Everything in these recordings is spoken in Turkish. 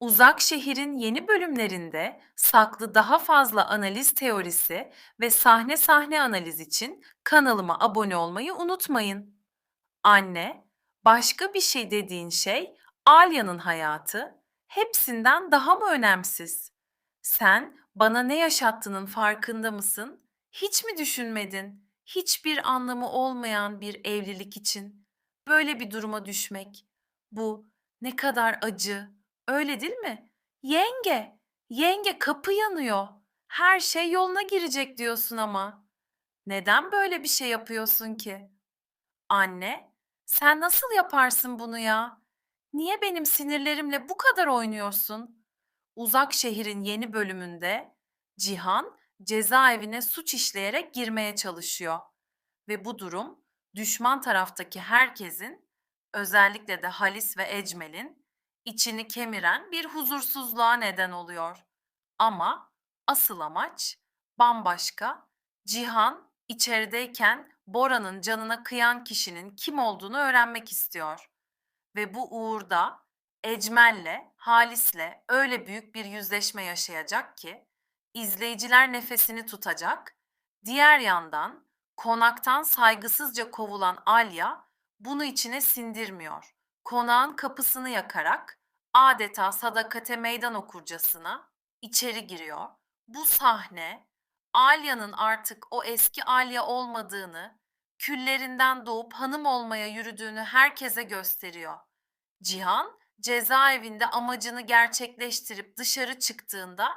Uzak Şehir'in yeni bölümlerinde saklı daha fazla analiz teorisi ve sahne sahne analiz için kanalıma abone olmayı unutmayın. Anne, başka bir şey dediğin şey Alya'nın hayatı hepsinden daha mı önemsiz? Sen bana ne yaşattığının farkında mısın? Hiç mi düşünmedin? Hiçbir anlamı olmayan bir evlilik için böyle bir duruma düşmek. Bu ne kadar acı. Öyle değil mi? Yenge, yenge kapı yanıyor. Her şey yoluna girecek diyorsun ama. Neden böyle bir şey yapıyorsun ki? Anne, sen nasıl yaparsın bunu ya? Niye benim sinirlerimle bu kadar oynuyorsun? Uzak Şehir'in yeni bölümünde Cihan cezaevine suç işleyerek girmeye çalışıyor ve bu durum düşman taraftaki herkesin özellikle de Halis ve Ecmel'in içini kemiren bir huzursuzluğa neden oluyor. Ama asıl amaç bambaşka. Cihan içerideyken Bora'nın canına kıyan kişinin kim olduğunu öğrenmek istiyor. Ve bu uğurda Ecmel'le, Halis'le öyle büyük bir yüzleşme yaşayacak ki izleyiciler nefesini tutacak. Diğer yandan konaktan saygısızca kovulan Alya bunu içine sindirmiyor. Konağın kapısını yakarak adeta sadakate meydan okurcasına içeri giriyor. Bu sahne Alya'nın artık o eski Alya olmadığını, küllerinden doğup hanım olmaya yürüdüğünü herkese gösteriyor. Cihan cezaevinde amacını gerçekleştirip dışarı çıktığında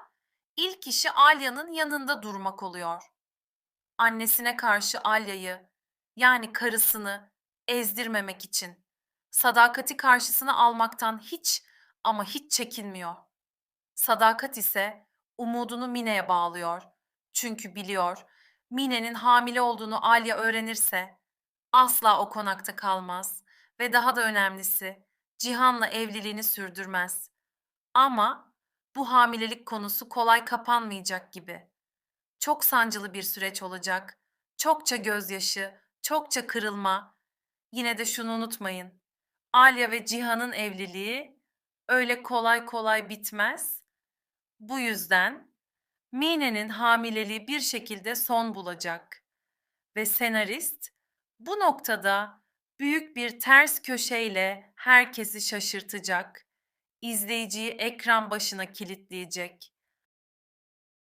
ilk işi Alya'nın yanında durmak oluyor. Annesine karşı Alya'yı yani karısını ezdirmemek için sadakati karşısına almaktan hiç ama hiç çekinmiyor. Sadakat ise umudunu Mine'ye bağlıyor. Çünkü biliyor Mine'nin hamile olduğunu Alya öğrenirse asla o konakta kalmaz ve daha da önemlisi Cihan'la evliliğini sürdürmez. Ama bu hamilelik konusu kolay kapanmayacak gibi. Çok sancılı bir süreç olacak. Çokça gözyaşı, çokça kırılma. Yine de şunu unutmayın. Alya ve Cihan'ın evliliği öyle kolay kolay bitmez. Bu yüzden Mine'nin hamileliği bir şekilde son bulacak ve senarist bu noktada büyük bir ters köşeyle herkesi şaşırtacak. İzleyiciyi ekran başına kilitleyecek.